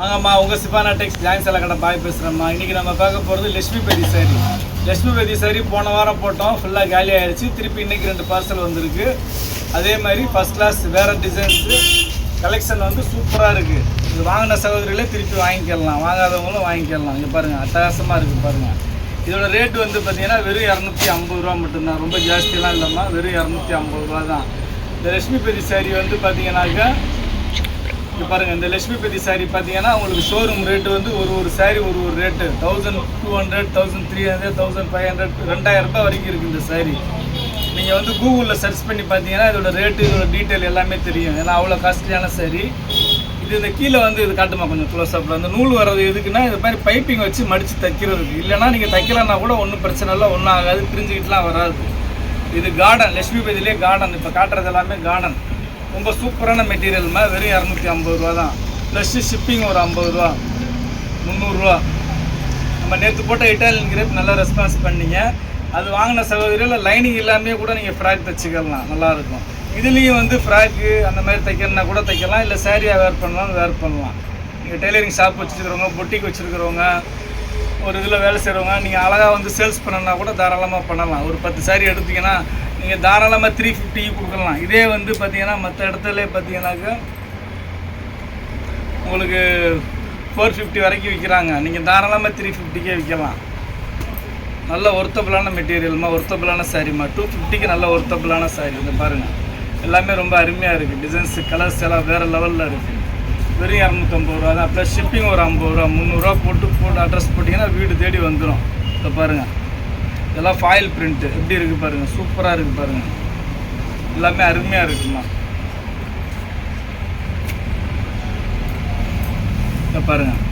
வாங்கம்மா உங்கள் சிபானா டெக்ஸ் ஜாயின் சில கடை பாய் பேசுகிறேம்மா இன்றைக்கி நம்ம பார்க்க போகிறது லட்சுமி பேதி சாரி லட்சுமி பேதி சாரி போன வாரம் போட்டோம் ஃபுல்லாக காலி ஆயிடுச்சு திருப்பி இன்றைக்கி ரெண்டு பார்சல் வந்திருக்கு. அதே மாதிரி ஃபஸ்ட் கிளாஸ் வேறு டிசைன்ஸு கலெக்ஷன் வந்து சூப்பராக இருக்குது இது வாங்கின சகோதரிகளே திருப்பி வாங்கிக்கலாம். வாங்காதவங்களும் வாங்கிக்கலாம். இங்கே பாருங்கள் அட்டகாசமாக இருக்குது பாருங்கள் இதோட ரேட்டு வந்து பார்த்திங்கன்னா வெறும் இரநூத்தி ஐம்பது ரூபா மட்டும்தான். ரொம்ப ஜாஸ்தியெலாம் இல்லைம்மா வெறும் இரநூத்தி ஐம்பது ரூபா தான். இந்த லட்சுமி பேதி சாரி வந்து பார்த்தீங்கன்னாக்கா இப்போ பாருங்கள் இந்த லட்சுமி பெதி சாரி பார்த்தீங்கன்னா உங்களுக்கு ஷோரூம் ரேட்டு வந்து ஒரு ஒரு சாரி ஒரு ஒரு rate thousand two hundred thousand three hundred thousand five hundred ரெண்டாயிரம் ரூபாய் வரைக்கும் இருக்குது இந்த சாரி நீங்கள் வந்து கூகுளில் சர்ச் பண்ணி பார்த்தீங்கன்னா இதோட ரேட்டு இதோட டீட்டெயில் எல்லாமே தெரியும். ஏன்னா அவ்வளோ காஸ்ட்லியான சாரி இது இந்த கீழே வந்து இது காட்டுமா கொஞ்சம் க்ளோஸ் அப்பில் அந்த நூல் வர்றது எதுக்குன்னா இது மாதிரி பைப்பிங் வச்சு மடித்து தைக்கிறதுக்கு. இல்லைன்னா நீங்கள் தைக்கலன்னா கூட ஒன்றும் பிரச்சனை இல்லை ஒன்றும் ஆகாது பிரிஞ்சுக்கிட்டுலாம் வராது. இது கார்டன் லட்சுமிபதியிலே கார்டன் இப்போ காட்டுறது எல்லாமே கார்டன் ரொம்ப சூப்பரான மெட்டீரியல்மா வெறும் இரநூத்தி ஐம்பது ரூபா தான் ப்ளஸ்ஸு ஷிப்பிங் ஒரு ஐம்பது ரூபா. முந்நூறுரூவா நம்ம நேற்று போட்ட இட்டாலியன் கிரேப் நல்லா ரெஸ்பான்ஸ் பண்ணீங்க. அது வாங்கின சகோதரியில் லைனிங் இல்லாமே கூட நீங்கள் ஃப்ராக் தைச்சிக்கலாம். நல்லாயிருக்கும் இதுலேயும் வந்து ஃப்ராக்கு அந்த மாதிரி தைக்கணும்னா கூட தைக்கலாம். இல்லை சேரீயாக வேர் பண்ணலாம் வேர் பண்ணலாம். நீங்கள் டெய்லரிங் ஷாப் வச்சுருக்கிறவங்க பொட்டிக் வச்சுருக்கிறவங்க ஒரு இதில் வேலை செய்கிறவங்க நீங்கள் அழகாக வந்து சேல்ஸ் பண்ணணுன்னா கூட தாராளமாக பண்ணலாம். ஒரு பத்து சாரி எடுத்திங்கன்னா நீங்கள் தாராளமாக த்ரீ ஃபிஃப்டிக்கு கொடுக்கலாம். இதே வந்து பார்த்தீங்கன்னா மற்ற இடத்துல பார்த்தீங்கன்னாக்கா உங்களுக்கு ஃபோர் ஃபிஃப்டி வரைக்கும் விற்கிறாங்க நீங்கள் தாராளமாக த்ரீ ஃபிஃப்டிக்கே விற்கலாம் நல்ல ஒர்த்தபிளான மெட்டீரியல்மா ஒர்த்தபிளான சாரிம்மா டூ ஃபிஃப்டிக்கு நல்ல ஒர்த்தபிளான சாரி இதை பாருங்கள் எல்லாமே ரொம்ப அருமையாக இருக்குது டிசைன்ஸு கலர்ஸ் எல்லாம் வேறு லெவலில் இருக்குது வெறும் இரநூத்தம்பது ரூபா தான். ப்ளஸ் ஷிப்பிங் ஒரு ஐம்பது ரூபா முந்நூறுரூவா போட்டு போட்டு அட்ரஸ் போட்டிங்கன்னா வீடு தேடி வந்துடும் இதை பாருங்கள் இதெல்லாம் ஃபாயில் பிரிண்ட்டு எப்படி இருக்குது பாருங்கள் சூப்பராக இருக்குது பாருங்கள் எல்லாமே அருமையாக இருக்குமா? இதை பாருங்கள்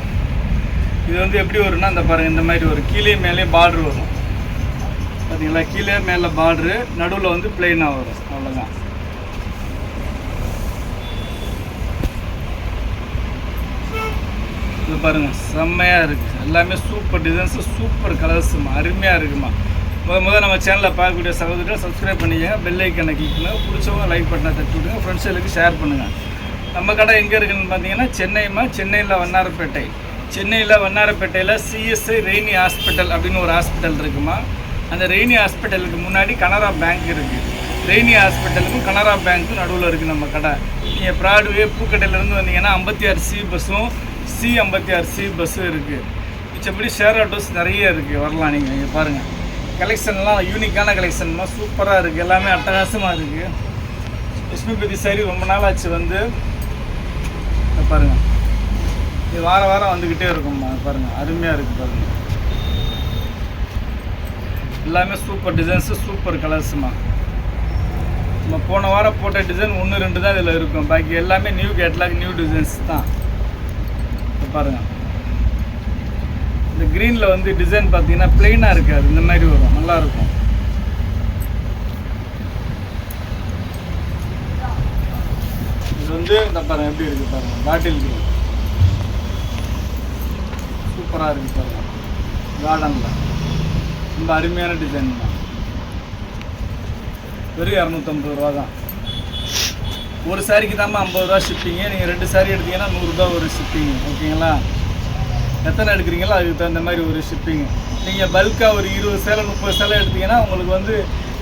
இது வந்து எப்படி வரும்னா இந்த பாருங்கள் இந்த மாதிரி ஒரு கீழே மேலே பார்ட்ரு வரும். பார்த்தீங்களா கீழே மேலே பார்ட்ரு நடுவில் வந்து பிளெயினாக வரும். அவ்வளோதான் இது பாருங்கள் செம்மையாக இருக்குது எல்லாமே சூப்பர் டிசைன்ஸு சூப்பர் கலர்ஸுமா அருமையாக இருக்குமா? முத முதல் நம்ம சேனலில் பார்க்கக்கூடிய சகோதரர்கள் சப்ஸ்கிரைப் பண்ணிக்கோங்க. பெல் ஐக்கனை கிளிக் பண்ணுங்கள் பிடிச்சவங்க லைக் பட்டனை தட்டி விடுங்க. ஃப்ரெண்ட்ஸுகளுக்கு ஷேர் பண்ணுங்கள் நம்ம கடை எங்கே இருக்குதுன்னு பார்த்தீங்கன்னா சென்னைமா சென்னையில் வண்ணாரப்பேட்டை. சென்னையில் வண்ணாரப்பேட்டையில் சிஎஸ்ஐ ரெய்னி ஹாஸ்பிட்டல் அப்படின்னு ஒரு ஹாஸ்பிட்டல் இருக்குமா? அந்த ரெய்னி ஹாஸ்பிட்டலுக்கு முன்னாடி கனரா பேங்க் இருக்குது ரெய்னி ஹாஸ்பிட்டலுக்கும் கனரா பேங்க்கும் நடுவில் இருக்குது நம்ம கடை. நீங்கள் ப்ராட்வே பூக்கடையிலேருந்து வந்தீங்கன்னா ஐம்பத்தி ஆறு சி பஸ்ஸும் சி ஐம்பத்தி ஆறு சி பஸ்ஸும் இருக்குது மிச்சப்படி ஷேர் ஆட்டோஸ் நிறைய இருக்குது வரலாம் நீங்கள் நீங்கள் பாருங்கள் கலெக்ஷன்லாம் யூனிக்கான கலெக்ஷன்லாம் சூப்பராக இருக்குது எல்லாமே அட்டகாசமாக இருக்குது லட்சுமிபதி சாரி ரொம்ப நாள் ஆச்சு வந்து பாருங்கள் இது வார வாரம் வந்துக்கிட்டே இருக்கும்மா. பாருங்கள் அருமையாக இருக்குது பாருங்கள் எல்லாமே சூப்பர் டிசைன்ஸு சூப்பர் கலர்ஸுமா நம்ம போன வாரம் போட்ட டிசைன் ஒன்று ரெண்டு தான் இதில் இருக்கும். பாக்கி எல்லாமே நியூ கேட்லாக் நியூ டிசைன்ஸ் தான். பாருங்கள் இந்த க்ரீனில் வந்து டிசைன் பார்த்தீங்கன்னா பிளெயினாக இருக்காது. இந்த மாதிரி வரும். நல்லா இருக்கும் இது வந்து இந்த பாருங்க எப்படி இருக்கு பாருங்க. பாட்டில் க்ரீன் சூப்பராக இருக்கு பாருங்க. கார்டனில் ரொம்ப அருமையான டிசைன் தான். வெறும் இரநூத்தம்பது ரூபா தான். ஒரு சாரிக்கு தாம்மா ஐம்பது ரூபா ஷிப்பிங்கு நீங்கள் ரெண்டு சாரி எடுத்தீங்கன்னா நூறுரூபா ஒரு ஷிப்பிங் ஓகேங்களா? எத்தனை எடுக்கிறீங்களோ அதுக்கு தகுந்த மாதிரி ஒரு ஷிப்பிங் நீங்கள் பல்காக ஒரு இருபது சேலை முப்பது சேலை எடுத்தீங்கன்னா உங்களுக்கு வந்து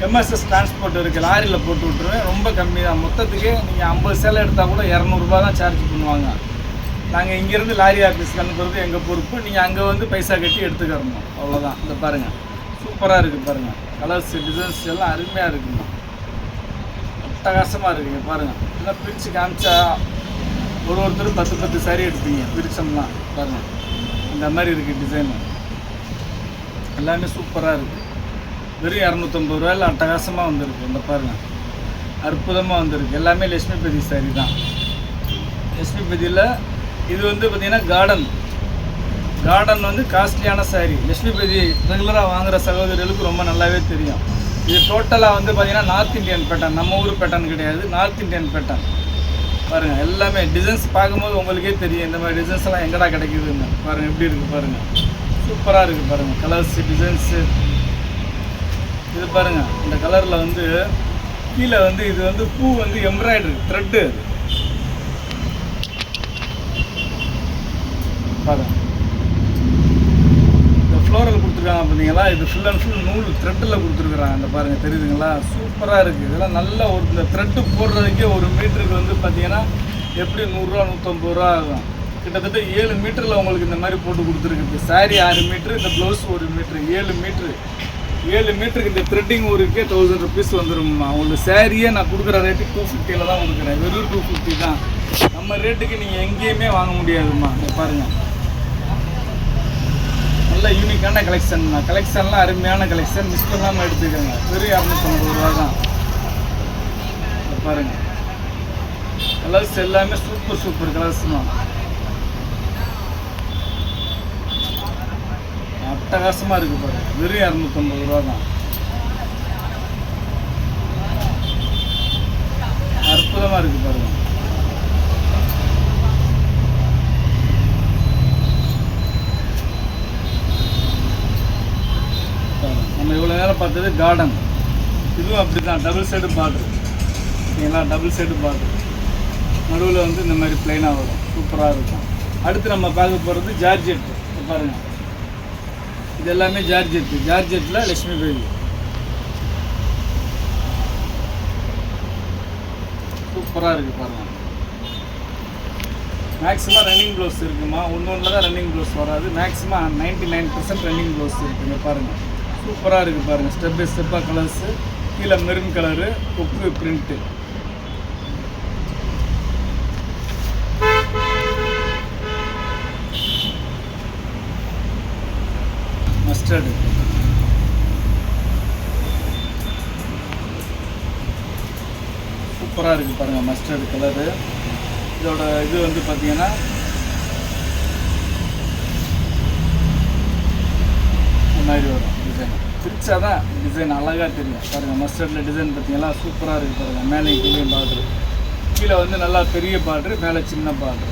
எம்எஸ்எஸ் டிரான்ஸ்போர்ட் இருக்குது லாரியில் போட்டு விட்ருவேன் ரொம்ப கம்மி தான் மொத்தத்துக்கே நீங்கள் ஐம்பது சேலை எடுத்தால் கூட இரநூறுபா தான் சார்ஜ் பண்ணுவாங்க. நாங்கள் இங்கேருந்து லாரி ஆஃபீஸ்க்கு அனுப்புறது எங்கள் பொறுப்பு. நீங்கள் அங்கே வந்து பைசா கட்டி எடுத்துக்கிறணும். அவ்வளோதான் இந்த பாருங்கள் சூப்பராக இருக்குது பாருங்கள் கலர்ஸ் டிசைன்ஸ் எல்லாம் அருமையாக இருக்குங்க. அட்டகாசமாக இருக்குங்க. பாருங்கள் எல்லாம் பிரித்து காமிச்சா ஒரு ஒருத்தரும் பத்து பத்து சாரி எடுப்பீங்க. பிரிச்சோம்னா பாருங்கள் இந்த மாதிரி இருக்குது டிசைனு எல்லாமே சூப்பராக இருக்குது வெறும் இரநூத்தம்பது ரூபாயில் அட்டகாசமாக வந்திருக்கு இந்த பாருங்கள் அற்புதமாக வந்திருக்கு. எல்லாமே லட்சுமிபதி சாரி தான். லட்சுமிபதியில் இது வந்து பார்த்திங்கன்னா கார்டன் கார்டன் வந்து காஸ்ட்லியான சாரி லட்சுமிபதி ரெகுலராக வாங்குகிற சகோதரிகளுக்கு ரொம்ப நல்லாவே தெரியும். இது டோட்டலாக வந்து பார்த்திங்கன்னா நார்த் இந்தியன் பேட்டர்ன் நம்ம ஊர் பேட்டர்ன் கிடையாது. நார்த் இந்தியன் பேட்டர்ன் பாருங்கள் எல்லாமே டிசைன்ஸ் பார்க்கும்போது உங்களுக்கே தெரியும் இந்த மாதிரி டிசைன்ஸ்லாம் எங்கடா கிடைக்குதுன்னு. பாருங்கள் எப்படி இருக்குது பாருங்கள் சூப்பராக இருக்குது பாருங்கள் கலர்ஸ் டிசைன்ஸு இது பாருங்கள் இந்த கலரில் வந்து கீழே வந்து இது வந்து பூ வந்து எம்ப்ராய்டரி த்ரெட்டு பாருங்கள் கொடுத்துருக்காங்க பார்த்தீங்களா? இது ஃபுல் அண்ட் ஃபுல் நூல் த்ரெட்டில் கொடுத்துருக்குறாங்க. அந்த பாருங்கள் தெரியுதுங்களா? சூப்பராக இருக்குது இதெல்லாம் நல்ல ஒரு இந்த த்ரெட்டு போடுறதுக்கே ஒரு மீட்டருக்கு வந்து பார்த்தீங்கன்னா எப்படி நூறுரூவா நூற்றம்பது ரூபா ஆகும். கிட்டத்தட்ட ஏழு மீட்டரில் உங்களுக்கு இந்த மாதிரி போட்டு கொடுத்துருக்கு. சாரி ஆறு மீட்ரு இந்த ப்ளவுஸ் ஒரு மீட்ரு ஏழு மீட்ரு ஏழு மீட்டருக்கு இந்த த்ரெட்டிங் ஒருக்கே தௌசண்ட் ருபீஸ் வந்துரும்மா. உங்களுக்கு சாரியே நான் கொடுக்குற ரேட்டு டூ ஃபிஃப்டியில் தான் கொடுக்குறேன். வெறும் டூ ஃபிஃப்டி தான். நம்ம ரேட்டுக்கு நீங்கள் எங்கேயுமே வாங்க முடியாதும்மா. பாருங்கள் நல்ல யூனிக்கான கலெக்ஷன் தான் கலெக்ஷன்லாம் அருமையான கலெக்ஷன் மிஸ் பண்ணாமல் எடுத்துக்கோங்க. வெறும் இரநூத்தம்பது ரூபா தான். பாருங்க. கலர்ஸ் எல்லாமே சூப்பர் சூப்பர் கலர்ஸ் தான் அட்டகாசமாக இருக்குது பாருங்கள் வெறும் இரநூத்தம்பது ரூபா தான். அற்புதமாக இருக்குது பாருங்க பாருங்க. நம்ம இவ்வளோ நேரம் பார்த்தது கார்டன் இதுவும் அப்படி தான் டபுள் சைடு பார்டர் ஓகேங்களா டபுள் சைடு பார்டர் நடுவில் வந்து இந்த மாதிரி பிளைனாக வரும். சூப்பராக இருக்கும். அடுத்து நம்ம பார்க்க போகிறது ஜார்ஜெட் பாருங்கள் இது எல்லாமே ஜார்ஜெட் ஜார்ஜெட்டில் லக்ஷ்மி கோயில். சூப்பராக இருக்குது பாருங்கள் மேக்ஸிமம் ரன்னிங் ப்ளவுஸ் இருக்குமா? ஒன்று ஒன்றில் தான் ரன்னிங் ப்ளவுஸ் வராது. Maximum ninety nine percent running blouse இருக்குங்க பாருங்கள் சூப்பராக இருக்குது பாருங்கள் ஸ்டெப் பை ஸ்டெப்பாக கலர்ஸு கீழே மெரூன் கலரு கொக்கு பிரிண்ட்டு மஸ்டர்டு சூப்பராக இருக்குது பாருங்கள் மஸ்டர்டு கலரு இதோட இது வந்து பார்த்தீங்கன்னா முன்னாடி மாதிரி வரும். பிரித்தா தான் டிசைன் அழகாக தெரியும் பாருங்கள் மஸ்டர்டில் டிசைன் பார்த்தீங்கன்னா சூப்பராக இருக்குது பாருங்கள் மேலே கீழே பார்ட்ரு கீழே வந்து நல்லா பெரிய பார்ட்ரு மேலே சின்ன பார்ட்ரு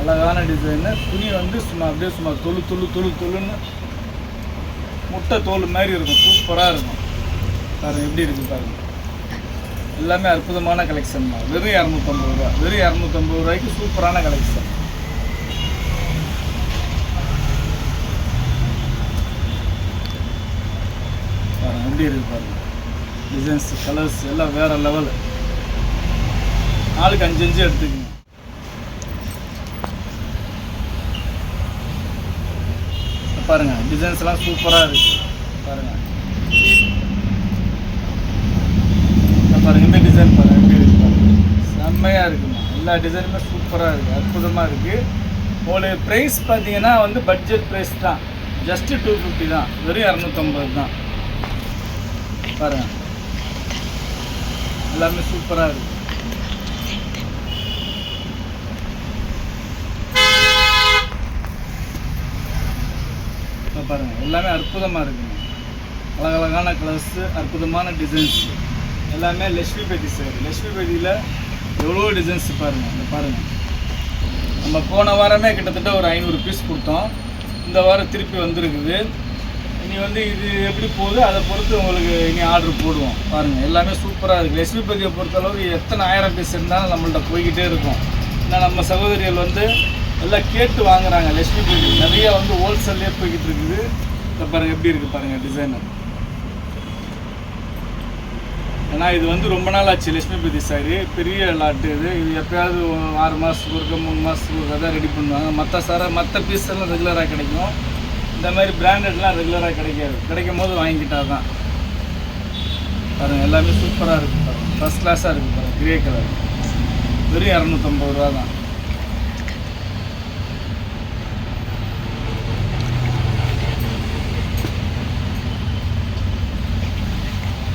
அழகான டிசைனு துணி வந்து சும்மா அப்படியே சும்மா தொழு தொழு தொழு தொழுன்னு முட்டை தோல் மாதிரி இருக்கும். சூப்பராக இருக்கும். பாருங்கள் எப்படி இருக்குது பாருங்கள் எல்லாமே அற்புதமான கலெக்ஷன் தான். வெறும் இரநூத்தம்பது ரூபா. வெறும் இரநூத்தம்பது ரூபாய்க்கு சூப்பரான கலெக்ஷன் பாருங்க எப்படி இருக்கு பாருங்க. டிசைன்ஸ் கலர்ஸ் எல்லாம் வேற லெவல் நாளுக்கு அஞ்சு அஞ்சு எடுத்துக்கோங்க. பாருங்க டிசைன்ஸ் எல்லாம் சூப்பராக இருக்கு. பாருங்க. பாருங்கள் இந்த டிசைன் பாருங்கள் எப்படி இருக்கு பாருங்க. இருக்குமா எல்லா டிசைனுமே சூப்பராக இருக்குது அற்புதமாக இருக்குது உங்களுக்கு ப்ரைஸ் பார்த்தீங்கன்னா வந்து பட்ஜெட் ப்ரைஸ் தான். ஜஸ்ட்டு டூ ஃபிஃப்டி தான். வெறும் இரநூத்தம்பது தான். பாருங்க. எல்லாமே சூப்பராக இருக்கு. பாருங்க எல்லாமே அற்புதமாக இருக்குங்க. அழகழகான கலர்ஸு அற்புதமான டிசைன்ஸ் எல்லாமே லட்சுமி பேட்டி சார் லட்சுமி பேட்டியில் எவ்வளோ டிசைன்ஸ் பாருங்கள் இந்த பாருங்கள் நம்ம போன வாரமே கிட்டத்தட்ட ஒரு ஐநூறு பீஸ் கொடுத்தோம். இந்த வாரம் திருப்பி வந்திருக்குது. நீங்கள் வந்து இது எப்படி போகுது அதை பொறுத்து உங்களுக்கு இனி ஆர்டர் போடுவோம். பாருங்கள் எல்லாமே சூப்பராக இருக்குது லக்ஷ்மி பதியை பொறுத்தளவுக்கு எத்தனை ஆயிரம் பீஸ் இருந்தாலும் நம்மள்ட்ட போய்கிட்டே இருக்கும். ஏன்னா நம்ம சகோதரிகள் வந்து எல்லாம் கேட்டு வாங்குறாங்க. லட்சுமி பதி நிறையா வந்து ஹோல்சேல்லே போய்கிட்டு இருக்குது. இதை பாருங்கள் எப்படி இருக்குது பாருங்கள் டிசைனர் ஏன்னா இது வந்து ரொம்ப நாள் ஆச்சு லட்சுமி பதி சாரி பெரிய லாட்டு இது. இது எப்பயாவது ஆறு மாதத்துக்கு ஒருக்க மூணு மாதத்துக்கு ஒருக்க தான் ரெடி பண்ணுவாங்க. மற்ற சாரை மற்ற பீஸ் எல்லாம் ரெகுலராக கிடைக்கும். இந்த மாதிரி பிராண்டட்லாம் ரெகுலராக கிடைக்காது. கிடைக்கும் போது வாங்கிக்கிட்டா தான். பாருங்கள் எல்லாமே சூப்பராக இருக்குது பாருங்கள் ஃபஸ்ட் கிளாஸாக இருக்குது பாருங்கள் கிரே கலர் வெறும் இரநூத்தம்பது ரூபா தான்.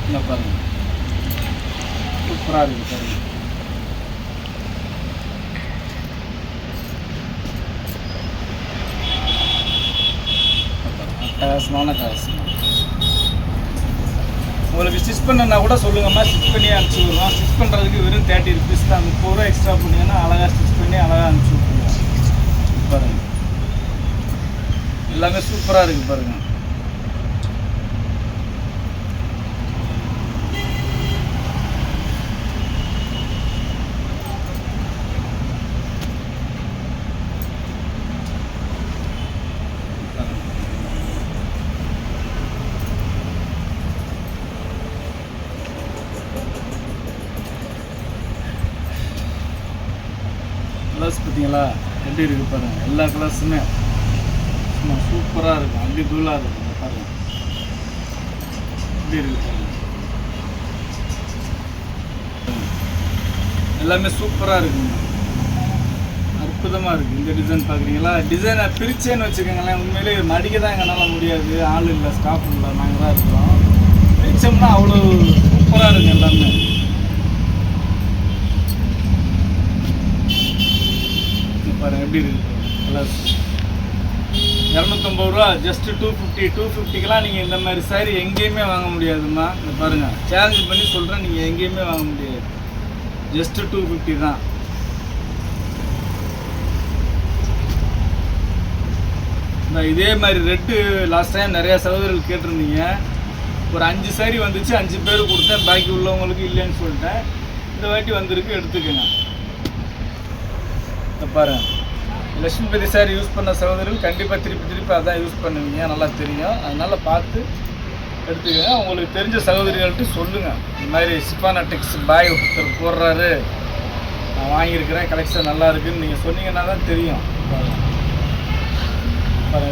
இந்த பாருங்கள் சூப்பராக இருக்குது பாருங்கள் அட்டகாசமான கலசம் உங்களுக்கு ஸ்டிச் பண்ணனா கூட சொல்லுங்கம்மா ஸ்டிச் பண்ணி அனுப்பிச்சி விடுவோம் ஸ்டிச் பண்ணுறதுக்கு வெறும் தேர்ட்டி ருபீஸ் தான். முப்பது ரூபா எக்ஸ்ட்ரா பண்ணிங்கன்னா அழகாக ஸ்டிச் பண்ணி அழகாக அனுப்பிச்சி விட்ருவோம் பாருங்கள் எல்லாமே சூப்பராக இருக்குது பாருங்கள் பார்த்தீங்களா? எப்படி இருக்குது பாருங்கள் எல்லா கலர்ஸுமே சும்மா சூப்பராக இருக்கும் அப்படி தூளாக இருக்கும் பாருங்கள் எப்படி இருக்குது பாருங்கள் எல்லாமே சூப்பராக இருக்குங்க. அற்புதமாக இருக்குது இந்த டிசைன் பார்க்குறீங்களா? டிசைனை பிரிச்சேன்னு வச்சுக்கோங்களேன். உண்மையிலே மடிக்க தான் எங்களால் முடியாது. ஆள் இல்லை ஸ்டாஃப் இல்லை. நாங்கள் தான் இருக்கிறோம் பிரித்தோம்னா அவ்வளோ சூப்பராக இருக்கு எல்லாமே இங்க பாருங்க எப்படி இருக்கு கலர்ஸ் ரூபா ஜஸ்ட் டூ ஃபிஃப்டி டூ ஃபிஃப்டிக்கெலாம் நீங்கள் இந்த மாதிரி சாரி எங்கேயுமே வாங்க முடியாதும்மா. இந்த பாருங்கள் சேலஞ்ச் பண்ணி சொல்கிறேன் நீங்கள் எங்கேயுமே வாங்க முடியாது. ஜஸ்ட் டூ ஃபிஃப்டி தான். இதே மாதிரி ரெட்டு லாஸ்ட் டைம் நிறையா சகோதரர்கள் கேட்டிருந்தீங்க. ஒரு அஞ்சு சாரி வந்துச்சு அஞ்சு பேர் கொடுத்தேன் பாக்கி உள்ளவங்களுக்கு இல்லைன்னு சொல்லிட்டேன். இந்த வாட்டி வந்திருக்கு எடுத்துக்கோங்க. இந்த பாருங்க. லட்சுமிபதி சார் யூஸ் பண்ண சகோதரர்கள் கண்டிப்பாக திருப்பி திருப்பி அதான் யூஸ் பண்ணுவீங்க. நல்லா தெரியும். அதனால் பார்த்து எடுத்துக்கோங்க. உங்களுக்கு தெரிஞ்ச சகோதரிகள்கிட்ட சொல்லுங்கள் இந்த மாதிரி சிப்பானாட்டிக்ஸ் பாய் ஒருத்தர் போடுறாரு. நான் வாங்கியிருக்கிறேன். கலெக்ஷன் நல்லா இருக்குன்னு நீங்கள் சொன்னீங்கன்னா தான் தெரியும். பாருங்க.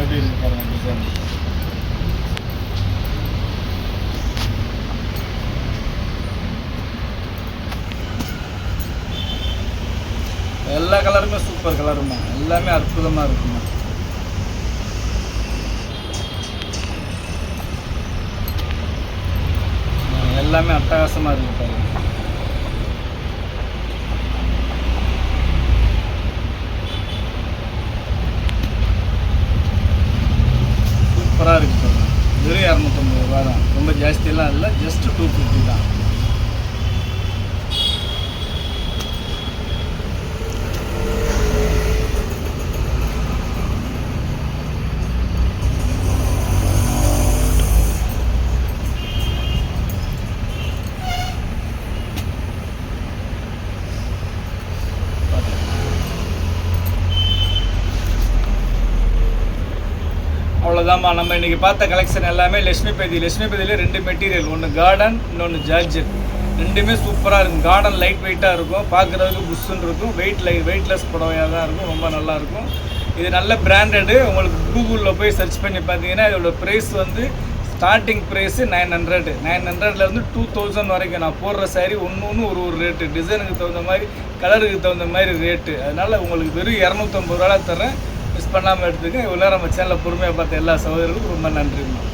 எப்படி இருக்கு பாருங்கள் டிசைன் எல்லா கலருமே சூப்பர் கலருமா எல்லாமே அற்புதமாக இருக்குமா எல்லாமே அட்டகாசமாக இருக்கு பாருங்க. சூப்பராக இருக்கு பாருங்க. வெறும் இரநூத்தம்பது ரூபா தான் ரொம்ப ஜாஸ்தியெல்லாம் இல்லை ஜஸ்ட்டு டூ ஃபிஃப்டி தான். ஆமாம் நம்ம இன்னைக்கு பார்த்த கலெக்ஷன் எல்லாமே லட்சுமி பேதி. லட்சுமி பேதியில ரெண்டு மெட்டீரியல் ஒன்று கார்டன் இன்னொன்று ஜார்ஜெட் ரெண்டுமே சூப்பராக இருக்கும். கார்டன் லைட் வெயிட்டாக இருக்கும். பார்க்குறதுக்கு புஷ்ஷுன்னு இருக்கும். வெயிட் லை வெயிட்லெஸ் புடவையாக தான் இருக்கும். ரொம்ப நல்லா இருக்கும். இது நல்ல பிராண்டடு உங்களுக்கு கூகுளில் போய் சர்ச் பண்ணி பார்த்தீங்கன்னா இதோட ப்ரைஸ் வந்து starting price nine hundred nine ஹண்ட்ரட்லேருந்து டூ தௌசண்ட் வரைக்கும். நான் போடுற saree ஒன்று ஒன்று ஒரு ஒரு ரேட்டு டிசைனுக்கு தகுந்த மாதிரி கலருக்கு தகுந்த மாதிரி ரேட்டு அதனால் உங்களுக்கு வெறும் இரநூத்தம்பது ரூபா தரேன் பண்ணாமல் எடுத்துக்க. இவ்வளோ நம்ம சேனலை பொறுமையாக பார்த்த எல்லா சகோதரர்களுக்கும் ரொம்ப நன்றிங்கண்ணா